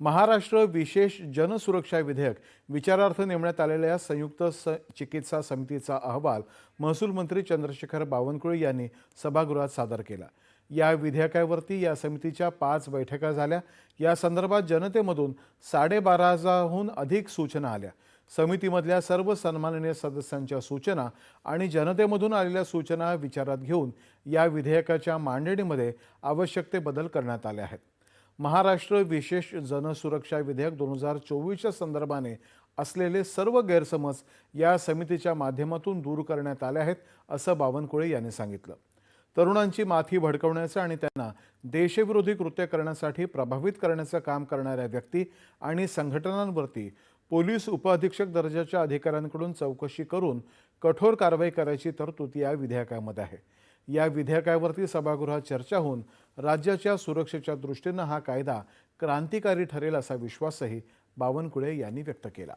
महाराष्ट्र विशेष जनसुरक्षा विधेयक विचारार्थ नेमण्यात आलेल्या संयुक्त स चिकित्सा समितीचा अहवाल महसूल मंत्री चंद्रशेखर बावनकुळे यांनी सभागृहात सादर केला. या विधेयकावरती या समितीच्या पाच बैठका झाल्या. या संदर्भात जनतेमधून साडेबारा हजारहून अधिक सूचना आल्या. समितीमधल्या सर्व सन्माननीय सदस्यांच्या सूचना आणि जनतेमधून आलेल्या सूचना विचारात घेऊन या विधेयकाच्या मांडणीमध्ये आवश्यक ते बदल करण्यात आले आहेत. महाराष्ट्र विशेष जनसुरक्षा विधेयक दोन हजार चोवीसच्या संदर्भाने असलेले सर्व गैरसमज या समितीच्या माध्यमातून दूर करण्यात आले आहेत असं बावनकुळे यांनी सांगितलं. तरुणांची माथी भडकवण्याचं आणि त्यांना देशविरोधी कृत्य करण्यासाठी प्रभावित करण्याचं काम करणाऱ्या व्यक्ती आणि संघटनांवरती पोलीस उपअधीक्षक दर्जाच्या अधिकाऱ्यांकडून चौकशी करून कठोर कारवाई करायची तरतूद या विधेयकामध्ये आहे. या विधेयकावरती सभागृहात चर्चा होऊन राज्याच्या सुरक्षेच्या दृष्टीनं हा कायदा क्रांतिकारी ठरेल असा विश्वासही बावनकुळे यांनी व्यक्त केला.